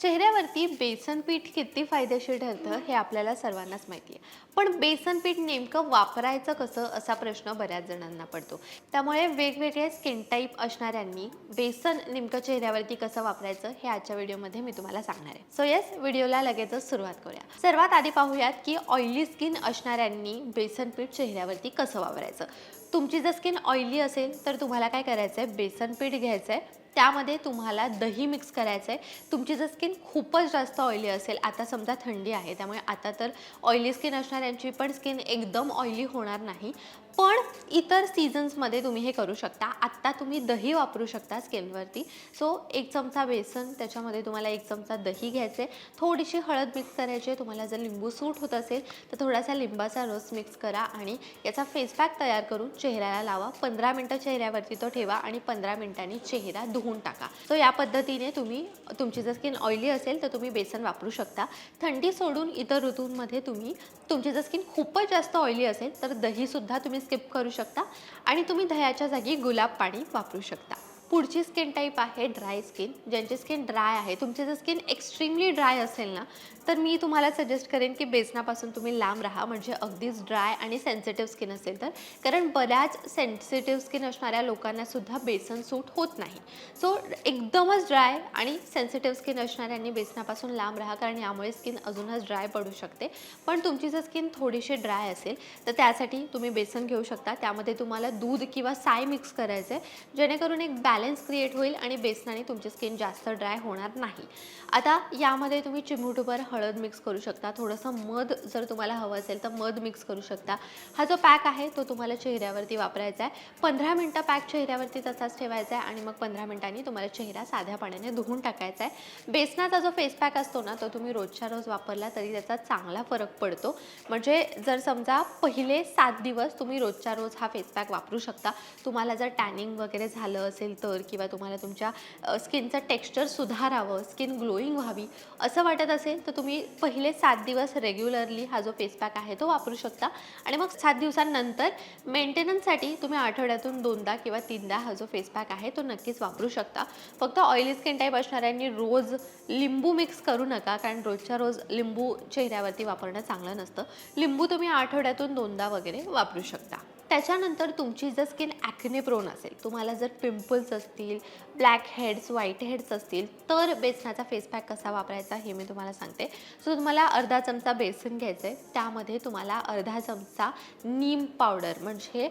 चेहऱ्यावरती बेसन पीठ किती फायदेशीर ठरतं हे आपल्याला सर्वांनाच माहिती आहे. पण बेसन पीठ नेमकं वापरायचं कसं असा प्रश्न बऱ्याच जणांना पडतो. त्यामुळे वेगवेगळे स्किन टाईप असणाऱ्यांनी बेसन नेमकं चेहऱ्यावरती कसं वापरायचं हे आजच्या व्हिडिओमध्ये मी तुम्हाला सांगणार आहे. सो येस व्हिडिओला लगेचच सुरुवात करूया. सर्वात आधी पाहूयात की ऑइली स्किन असणाऱ्यांनी बेसन पीठ चेहऱ्यावरती कसं वापरायचं? तुमची जर स्किन ऑइली असेल तर तुम्हाला काय करायचं आहे बेसन पीठ घ्यायचं आहे त्यामध्ये तुम्हाला दही मिक्स करायचं आहे तुमची जर स्किन खूपच जास्त ऑइली असेल आता समजा थंडी आहे त्यामुळे आता तर ऑइली स्किन असणाऱ्यांची पण स्किन एकदम ऑइली होणार नाही. पण इतर सीझन्समध्ये तुम्ही हे करू शकता. आत्ता तुम्ही दही वापरू शकता स्किनवरती सो एक चमचा बेसन त्याच्यामध्ये तुम्हाला एक चमचा दही घ्यायचे. थोडीशी हळद मिक्स करायची आहे. तुम्हाला जर लिंबू सूट होत असेल तर थोडासा लिंबाचा रस मिक्स करा आणि याचा फेस पॅक तयार करून चेहऱ्याला लावा. पंधरा मिनटं चेहऱ्यावरती तो ठेवा आणि पंधरा मिनिटांनी चेहरा धुवून टाका. सो या पद्धतीने तुम्ही तुमची जर स्किन ऑइली असेल तर तुम्ही बेसन वापरू शकता. थंडी सोडून इतर ऋतूंमध्ये तुम्ही तुमची जर स्किन खूपच जास्त ऑइली असेल तर दहीसुद्धा तुम्ही स्किप करू शकता. आणि तुम्ही दह्याच्या जागी गुलाब पाणी वापरू शकता. पुढची स्किन टाईप आहे ड्राय स्किन ज्यांची स्किन ड्राय आहे तुमची जर स्किन एक्स्ट्रीमली ड्राय असेल ना तर मी तुम्हाला सजेस्ट करेन की बेसनापासून तुम्ही लांब राहा. म्हणजे अगदीच ड्राय आणि सेन्सिटिव्ह स्किन असेल तर. कारण बऱ्याच सेन्सिटिव्ह स्किन असणाऱ्या लोकांनासुद्धा बेसन सूट होत नाही. सो एकदमच ड्राय आणि सेन्सिटिव्ह स्किन असणाऱ्यांनी बेसनापासून लांब राहा. कारण यामुळे स्किन अजूनच ड्राय पडू शकते. पण तुमची जर स्किन थोडीशी ड्राय असेल तर त्यासाठी तुम्ही बेसन घेऊ शकता. त्यामध्ये तुम्हाला दूध किंवा साय मिक्स करायचं आहे जेणेकरून एक बॅलन्स क्रिएट होईल आणि बेसनाने तुमची स्किन जास्त ड्राय होणार नाही. आता यामध्ये तुम्ही चिमूटभर हळद मिक्स करू शकता. थोडंसं मध जर तुम्हाला हवं असेल तर मध मिक्स करू शकता. हा जो पॅक आहे तो तुम्हाला चेहऱ्यावरती वापरायचा आहे. पंधरा मिनटं पॅक चेहऱ्यावरती तसाच ठेवायचा आहे आणि मग पंधरा मिनिटांनी तुम्हाला चेहरा साध्या पाण्याने धुवून टाकायचा आहे. बेसनाचा जो फेस पॅक असतो ना तो तुम्ही रोजच्या रोज वापरला तरी त्याचा चांगला फरक पडतो. म्हणजे जर समजा पहिले सात दिवस तुम्ही रोजच्या रोज हा फेस पॅक वापरू शकता. तुम्हाला जर टॅनिंग वगैरे झालं असेल तर तर किंवा तुम्हाला तुमच्या स्किनचं टेक्स्चर सुधारावं स्किन ग्लोईंग व्हावी असं वाटत असेल तर तुम्ही पहिले सात दिवस रेग्युलरली हा जो फेस पॅक आहे तो वापरू शकता. आणि मग सात दिवसांनंतर मेंटेनन्ससाठी तुम्ही आठवड्यातून दोनदा किंवा तीनदा हा जो फेस पॅक आहे तो नक्कीच वापरू शकता. फक्त ऑइली स्किन टाईप असणाऱ्यांनी रोज लिंबू मिक्स करू नका कारण रोजच्या रोज लिंबू चेहऱ्यावरती वापरणं चांगलं नसतं. लिंबू तुम्ही आठवड्यातून दोनदा वगैरे वापरू शकता. त्याच्यानंतर तुमची जर स्किन ॲक्ने प्रोन असेल तुम्हाला जर पिंपल्स असतील ब्लॅक हेड्स व्हाईट हेड्स असतील तर बेसनाचा फेस पॅक कसा वापरायचा हे मी तुम्हाला सांगते. सो तुम्हाला अर्धा चमचा बेसन घ्यायचं आहे त्यामध्ये तुम्हाला अर्धा चमचा नीम पावडर म्हणजे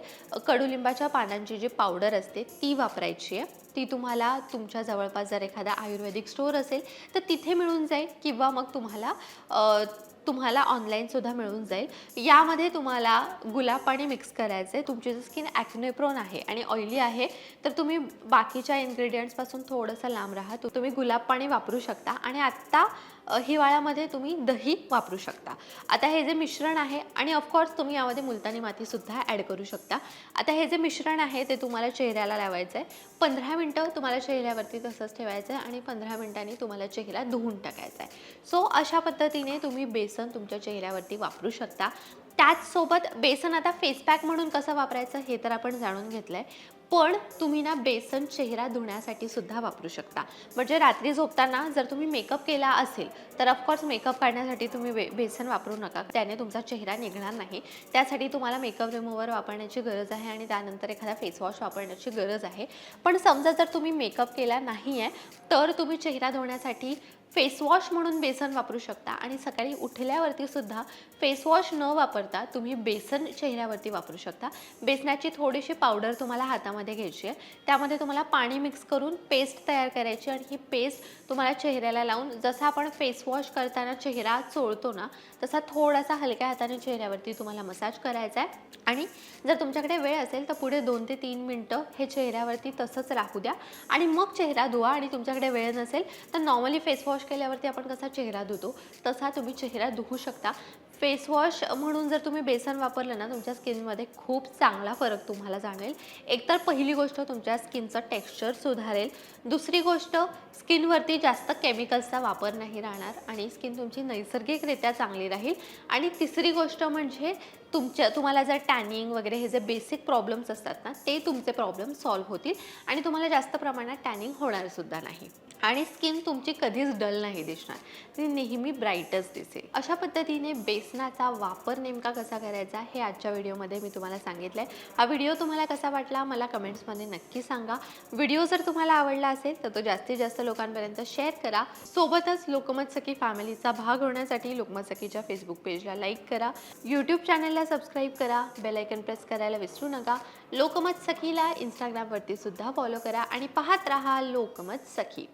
कडुलिंबाच्या पानांची जी पावडर असते ती वापरायची आहे. ती तुम्हाला तुमच्या जवळपास जर एखादा आयुर्वेदिक स्टोअर असेल तर तिथे मिळून जाईल किंवा मग तुम्हाला तुम्हाला ऑनलाईनसुद्धा मिळून जाईल. यामध्ये तुम्हाला गुलाब पाणी मिक्स करायचं आहे तुमची जर स्किन ॲक्नेप्रोन आहे आणि ऑइली आहे तर तुम्ही बाकीच्या इन्ग्रेडियंट्सपासून थोडंसं लांब राहा. तो तुम्ही गुलाब पाणी वापरू शकता. आणि आत्ता हिवाळ्यामध्ये तुम्ही दही वापरू शकता. आता हे जे मिश्रण आहे आणि ऑफकोर्स तुम्ही यामध्ये मुलतानी मातीसुद्धा ॲड करू शकता. आता हे जे मिश्रण आहे ते तुम्हाला चेहऱ्याला लावायचं आहे पंधरा मिनटं तुम्हाला चेहऱ्यावरती तसंच ठेवायचं आहे आणि पंधरा मिनटांनी तुम्हाला चेहरा धुवून टाकायचा आहे सो अशा पद्धतीने तुम्ही बेसन तुमच्या चेहऱ्यावरती वापरू शकता. त्याचसोबत बेसन आता फेसपॅक म्हणून कसं वापरायचं हे तर आपण जाणून घेतलं आहे पण तुम्ही ना बेसन चेहरा धुण्यासाठी सुद्धा वापरू शकता. म्हणजे रात्री झोपताना जर तुम्ही मेकअप केला असेल तर ऑफकोर्स मेकअप काढण्यासाठी तुम्ही बे बेसन वापरू नका. त्याने तुमचा चेहरा निघणार नाही. त्यासाठी तुम्हाला मेकअप रिमूव्हर वापरण्याची गरज आहे आणि त्यानंतर एखादा फेसवॉश वापरण्याची गरज आहे. पण समजा जर तुम्ही मेकअप केला नाही आहे तर तुम्ही चेहरा धुण्यासाठी फेसवॉश म्हणून बेसन वापरू शकता. आणि सकाळी उठल्यावरती सुद्धा फेसवॉश न वापरता तुम्ही बेसन चेहऱ्यावरती वापरू शकता. बेसनाची थोडीशी पावडर तुम्हाला हातामध्ये घ्यायची आहे. त्यामध्ये तुम्हाला पाणी मिक्स करून पेस्ट तयार करायची आणि ही पेस्ट तुम्हाला चेहऱ्याला लावून जसा आपण फेसवॉश करताना चेहरा चोळतो ना तसा थोडासा हलक्या हाताने चेहऱ्यावरती तुम्हाला मसाज करायचा आहे. आणि जर तुमच्याकडे वेळ असेल तर पुढे दोन ते तीन मिनटं हे चेहऱ्यावरती तसंच राहू द्या. आणि मग चेहरा धुवा आणि तुमच्याकडे वेळ नसेल तर नॉर्मली फेसवॉश वॉश केल्यावरती आपण कसा चेहरा धुतो तसा तुम्ही चेहरा धुवू शकता. फेसवॉश म्हणून जर तुम्ही बेसन वापरलं ना तुमच्या स्किनमध्ये खूप चांगला फरक तुम्हाला जाणवेल. एकतर पहिली गोष्ट तुमच्या स्किनचं टेक्स्चर सुधारेल. दुसरी गोष्ट स्किनवरती जास्त केमिकल्सचा वापर नाही राहणार आणि स्किन तुमची नैसर्गिकरित्या चांगली राहील. आणि तिसरी गोष्ट म्हणजे तुमच्या तुम्हाला जर टॅनिंग वगैरे हे जे बेसिक प्रॉब्लेम्स असतात ना ते तुमचे प्रॉब्लेम सॉल्व्ह होतील आणि तुम्हाला जास्त प्रमाणात टॅनिंग होणार सुद्धा नाही. आणि स्किन तुमची कधीच डल नाही दिसणार. ती नेहमी ब्राईटच दिसेल. अशा पद्धतीने बेसनाचा वापर नेमका कसा करायचा हे आजच्या व्हिडिओमध्ये मी तुम्हाला सांगितलं आहे हा व्हिडिओ तुम्हाला कसा वाटला मला कमेंट्समध्ये नक्की सांगा. व्हिडिओ जर तुम्हाला आवडला असेल तर तो जास्तीत जास्त लोकांपर्यंत शेअर करा. सोबतच लोकमत सखी फॅमिलीचा भाग होण्यासाठी लोकमत सखीच्या फेसबुक पेजला लाईक करा. यूट्यूब चॅनल चॅनलला सबस्क्राईब करा बेलायकन प्रेस करायला विसरू नका. लोकमत सखीला इंस्टाग्रामवरती सुद्धा फॉलो करा आणि पाहत राहा लोकमत सखी.